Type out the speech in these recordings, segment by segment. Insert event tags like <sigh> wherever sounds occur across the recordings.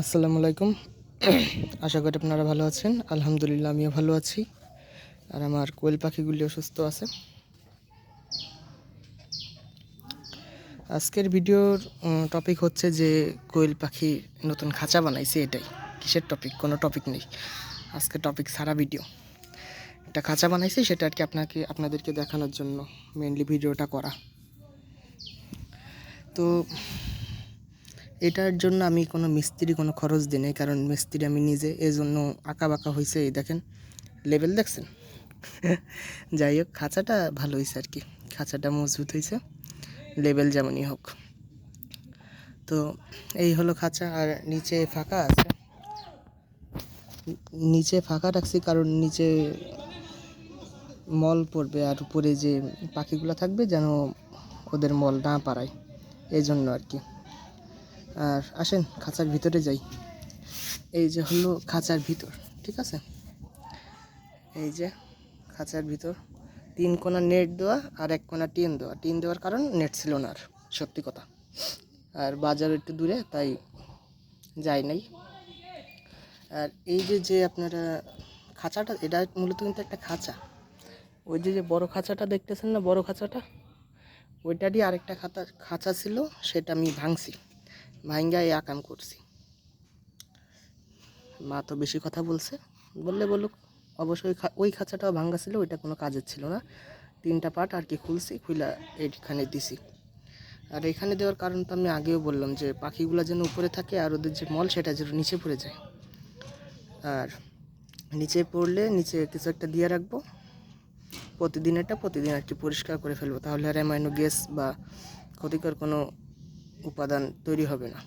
আসসালামু আলাইকুম। <clears throat> আশা করি আপনারা ভালো আছেন। আলহামদুলিল্লাহ, আমিও ভালো আছি। আর আমার কোয়েল পাখিগুলিও সুস্থ আছে। আজকের ভিডিওর টপিক হচ্ছে যে কোয়েল পাখি নতুন খাঁচা বানাইছে এটাই। কিসের টপিক কোনো টপিক নেই। আজকে টপিক সারা ভিডিও একটা খাঁচা বানাইছি, সেটা আর কি আপনাকে, আপনাদেরকে দেখানোর জন্য মেনলি ভিডিওটা করা। তো এটার জন্য আমি কোনো মিস্ত্রি কোনো খরচ দিই নাই, কারণ মিস্ত্রি আমি নিজে এই জন্য আঁকা বাঁকা হয়েছে এই দেখেন লেভেল দেখছেন? <laughs> যাই হোক, খাঁচাটা ভালো হয়েছে আর কি, খাঁচাটা মজবুত হয়েছে লেভেল যেমনই হোক। তো এই হলো খাঁচা, আর নিচে ফাঁকা আছে। নিচে ফাঁকা রাখছি, কারণ নিচে মল পড়বে, আর উপরে যে পাখিগুলো থাকবে যেন ওদের মল না পারায় এই জন্য আর কি। আর আসেন, খাঁচার ভিতরে যাই। এই যে হলো খাঁচার ভিতর, ঠিক আছে? এই যে খাঁচার ভিতর, তিন কোনা নেট দেওয়া আর এক কোনা টিন দেওয়া। টিন দেওয়ার কারণ নেট ছিল না আর, সত্যি কথা। আর বাজার একটু দূরে, তাই যাই নাই। আর এই যে যে আপনারা খাঁচাটা, এটা মূলত কিন্তু একটা খাঁচা। ওই যে যে বড় খাঁচাটা দেখতেছেন না, বড় খাঁচাটা? ওইটারই আরেকটা খাতা খাঁচা ছিল, সেটা আমি ভাঙছি। ভাঙ্গা এই আকাম করছি। মা তো বেশি কথা বলছে। বললে বলুক, অবশ্যই ওই খাঁচাটাও ভাঙ্গা ছিল, ওইটা কোনো কাজের ছিল না। তিনটা পার্ট আর কি খুলছি, খুইলা এইখানে দিছি। আর এখানে দেওয়ার কারণ তো আমি আগেও বললাম যে, পাখিগুলো যেন উপরে থাকে আর ওদের যে মল, সেটা যেন নিচে পড়ে যায়। আর নিচে পড়লে নিচে কিছু একটা দিয়ে রাখব। প্রতিদিন এটা প্রতিদিন আর কি পরিষ্কার করে ফেলব, তাহলে আর অ্যামাইনো গ্যাস বা ক্ষতিকর কোনো উপাদান তৈরি হবে না।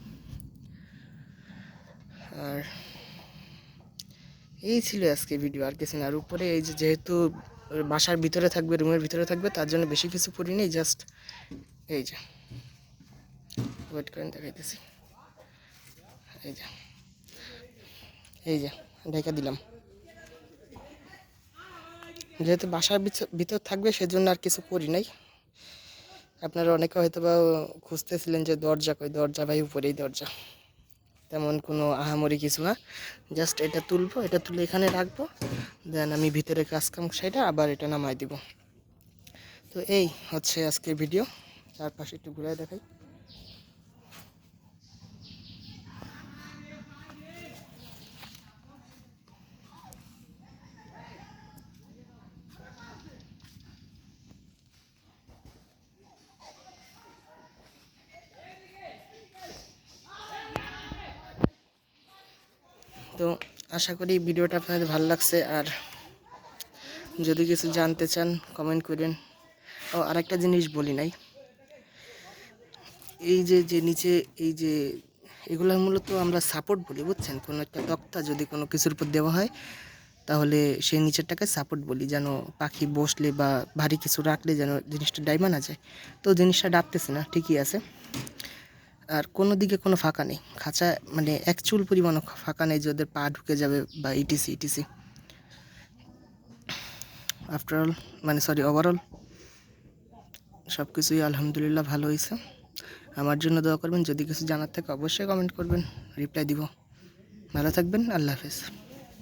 আর এই ছিল আজকে ভিডিও আর কিছু না। আর উপরে এই যে যেহেতু বাসার ভিতরে থাকবে, রুমের ভিতরে থাকবে, তার জন্য বেশি কিছু করি নেই জাস্ট এই যে। ওয়েট করেন দেখাইতেছি। এই যে। এই যে, ঢেকে দিলাম। যেহেতু বাসার ভিতর থাকবে, সেজন্য আর কিছু করি নাই। আপনারা অনেকে হয়তো বা খুঁজতেছিলেন যে দরজা কই? দরজা ভাই, উপরেই দরজা। তেমন কোনো আহামরি কিছু না। জাস্ট এটা তুলবো, এটা তুলে এখানে রাখব। দেন আমি ভিতরে কাজ কাম সেটা আবার এটা নামাই দিব। তো এই হচ্ছে আজকের ভিডিও। চারপাশে একটু ঘুরে দেখাই। তো আশা করি ভিডিওটা আপনাদের ভালো লাগছে। আর যদি কিছু জানতে চান কমেন্ট করেন। ও, আরেকটা জিনিস বলি নাই। এই যে যে নিচে, এই যে, এগুলো মূলত আমরা সাপোর্ট বলি, বুঝছেন? কোনো একটা তক্তা যদি কোনো কিছুর উপর দেওয়া হয়, তাহলে সেই নিচেরটাকে সাপোর্ট বলি, যেন পাখি বসলে বা ভারী কিছু রাখলে যেন জিনিসটা ডাইমা না যায়। তো জিনিসটা ডাবতেছে না, ঠিকই আছে। আর কোনো দিকে কোনো ফাঁকা নেই। খাঁচা মানে এক চুল পরিমাণও ফাঁকা নেই যে ওদের পা ঢুকে যাবে বা ইটিসি ইটিসি আফটারঅল মানে সরি ওভারঅল সব কিছুই আলহামদুলিল্লাহ ভালো হয়েছে। আমার জন্য দোয়া করবেন, যদি কিছু জানার থাকে অবশ্যই কমেন্ট করবেন রিপ্লাই দিব। ভালো থাকবেন, আল্লাহ হাফেজ।